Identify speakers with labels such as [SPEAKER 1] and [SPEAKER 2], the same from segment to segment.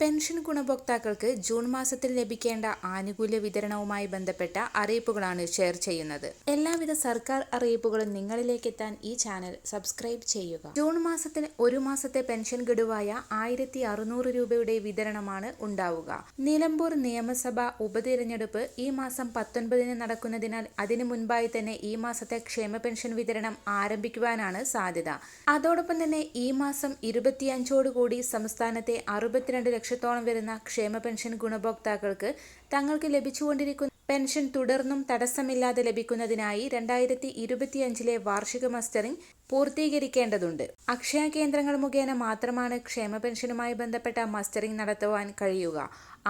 [SPEAKER 1] Pension ഗുണഭോക്താക്കൾക്ക് June മാസത്തിൽ ലഭിക്കേണ്ട ആനുകൂല്യ വിതരണവുമായി ബന്ധപ്പെട്ട അറിയിപ്പുകളാണ് ഷെയർ ചെയ്യുന്നത്. എല്ലാവിധ സർക്കാർ അറിയിപ്പുകളും നിങ്ങളിലേക്ക് എത്താൻ ഈ ചാനൽ സബ്സ്ക്രൈബ് ചെയ്യുക. ജൂൺ മാസത്തിൽ ഒരു മാസത്തെ പെൻഷൻ ഗഡുവായ ആയിരത്തി അറുന്നൂറ് രൂപയുടെ വിതരണമാണ് ഉണ്ടാവുക. നിലമ്പൂർ നിയമസഭാ ഉപതിരഞ്ഞെടുപ്പ് ഈ മാസം പത്തൊൻപതിന് നടക്കുന്നതിനാൽ അതിനു മുൻപായി തന്നെ ഈ മാസത്തെ ക്ഷേമ പെൻഷൻ വിതരണം ആരംഭിക്കുവാനാണ് സാധ്യത. അതോടൊപ്പം തന്നെ ഈ മാസം ഇരുപത്തിയഞ്ചോടുകൂടി സംസ്ഥാനത്തെ അറുപത്തിരണ്ട് ലക്ഷത്തോളം വരുന്ന ക്ഷേമ പെൻഷൻ ഗുണഭോക്താക്കൾക്ക് തങ്ങൾക്ക് ലഭിച്ചുകൊണ്ടിരിക്കുന്ന പെൻഷൻ തുടർന്നും തടസ്സമില്ലാതെ ലഭിക്കുന്നതിനായി രണ്ടായിരത്തി ഇരുപത്തിയഞ്ചിലെ വാർഷിക മസ്റ്ററിംഗ് പൂർത്തീകരിക്കേണ്ടതുണ്ട്. അക്ഷയ കേന്ദ്രങ്ങൾ മുഖേന മാത്രമാണ് ക്ഷേമ പെൻഷനുമായി ബന്ധപ്പെട്ട മസ്റ്ററിംഗ് നടത്തുവാൻ കഴിയുക.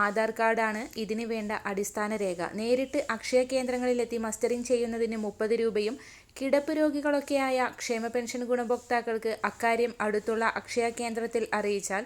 [SPEAKER 1] ആധാർ കാർഡാണ് ഇതിനു വേണ്ട അടിസ്ഥാന രേഖ. നേരിട്ട് അക്ഷയ കേന്ദ്രങ്ങളിലെത്തി മസ്റ്ററിംഗ് ചെയ്യുന്നതിന് മുപ്പത് രൂപയും കിടപ്പ് രോഗികളൊക്കെയായ ക്ഷേമ പെൻഷൻ ഗുണഭോക്താക്കൾക്ക് അക്കാര്യം അടുത്തുള്ള അക്ഷയ കേന്ദ്രത്തിൽ അറിയിച്ചാൽ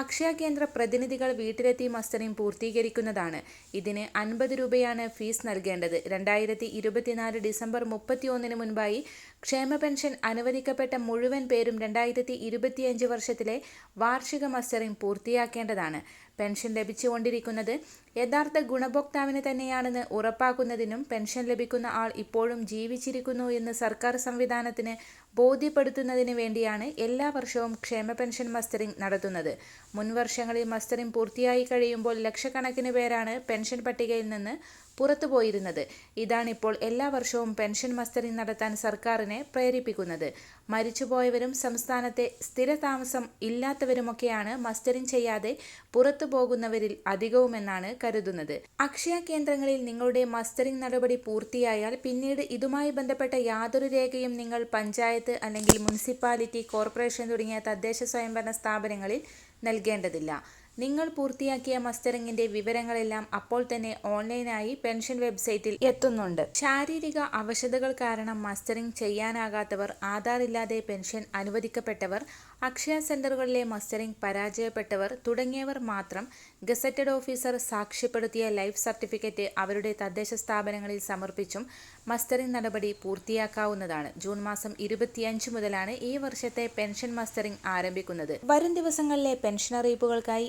[SPEAKER 1] അക്ഷയ കേന്ദ്ര പ്രതിനിധികൾ വീട്ടിലെത്തി മസ്റ്ററിംഗ് പൂർത്തീകരിക്കുന്നതാണ്. ഇതിന് അൻപത് രൂപയാണ് ഫീസ് നൽകേണ്ടത്. രണ്ടായിരത്തി ഇരുപത്തിനാല് ഡിസംബർ മുപ്പത്തിയൊന്നിന് മുൻപായി ക്ഷേമ പെൻഷൻ അനുവദിക്കപ്പെട്ട മുഴുവൻ പേരും രണ്ടായിരത്തി ഇരുപത്തിയഞ്ച് വർഷത്തിലെ വാർഷിക മസ്റ്ററിംഗ് പൂർത്തിയാക്കേണ്ടതാണ്. പെൻഷൻ ലഭിച്ചുകൊണ്ടിരിക്കുന്നത് യഥാർത്ഥ ഗുണഭോക്താവിന് തന്നെയാണെന്ന് ഉറപ്പാക്കുന്നതിനും പെൻഷൻ ലഭിക്കുന്ന ആൾ ഇപ്പോഴും ജീവിച്ചിരിക്കുന്നു എന്ന് സർക്കാർ സംവിധാനത്തിന് ബോധ്യപ്പെടുത്തുന്നതിന് വേണ്ടിയാണ് എല്ലാ വർഷവും ക്ഷേമ പെൻഷൻ മസ്റ്ററിംഗ് നടത്തുന്നത്. മുൻവർഷങ്ങളിൽ മസ്റ്ററിംഗ് പൂർത്തിയായി കഴിയുമ്പോൾ ലക്ഷക്കണക്കിന് പേരാണ് പെൻഷൻ പട്ടികയിൽ നിന്ന് പുറത്തുപോയിരുന്നത്. ഇതാണിപ്പോൾ എല്ലാ വർഷവും പെൻഷൻ മസ്റ്ററിംഗ് നടത്താൻ സർക്കാരിനെ പ്രേരിപ്പിക്കുന്നത്. മരിച്ചുപോയവരും സംസ്ഥാനത്തെ സ്ഥിരതാമസം ഇല്ലാത്തവരുമൊക്കെയാണ് മസ്റ്ററിംഗ് ചെയ്യാതെ പുറത്തു പോകുന്നവരിൽ അധികവുമെന്നാണ് കരുതുന്നത്. അക്ഷയ കേന്ദ്രങ്ങളിൽ നിങ്ങളുടെ മസ്റ്ററിംഗ് നടപടി പൂർത്തിയായാൽ പിന്നീട് ഇതുമായി ബന്ധപ്പെട്ട യാതൊരു രേഖയും നിങ്ങൾ പഞ്ചായത്ത് അല്ലെങ്കിൽ മുനിസിപ്പാലിറ്റി കോർപ്പറേഷൻ തുടങ്ങിയ തദ്ദേശ സ്വയംഭരണ സ്ഥാപനങ്ങളിൽ നൽകേണ്ടതില്ല. നിങ്ങൾ പൂർത്തിയാക്കിയ മസ്റ്ററിംഗിന്റെ വിവരങ്ങളെല്ലാം അപ്പോൾ തന്നെ ഓൺലൈനായി പെൻഷൻ വെബ്സൈറ്റിൽ എത്തുന്നുണ്ട്. ശാരീരിക അവശതകൾ കാരണം മസ്റ്ററിംഗ് ചെയ്യാനാകാത്തവർ ആധാർ ഇല്ലാതെ പെൻഷൻ അനുവദിക്കപ്പെട്ടവർ അക്ഷയ സെന്ററുകളിലെ മസ്റ്ററിംഗ് പരാജയപ്പെട്ടവർ തുടങ്ങിയവർ മാത്രം ഗസറ്റഡ് ഓഫീസർ സാക്ഷ്യപ്പെടുത്തിയ ലൈഫ് സർട്ടിഫിക്കറ്റ് അവരുടെ തദ്ദേശ സ്ഥാപനങ്ങളിൽ സമർപ്പിച്ചും മസ്റ്ററിംഗ് നടപടി പൂർത്തിയാക്കാവുന്നതാണ്. ജൂൺ മാസം ഇരുപത്തിയഞ്ച് മുതലാണ് ഈ വർഷത്തെ പെൻഷൻ മസ്റ്ററിംഗ് ആരംഭിക്കുന്നത്. വരും ദിവസങ്ങളിലെ പെൻഷൻ അറിയിപ്പുകൾക്കായി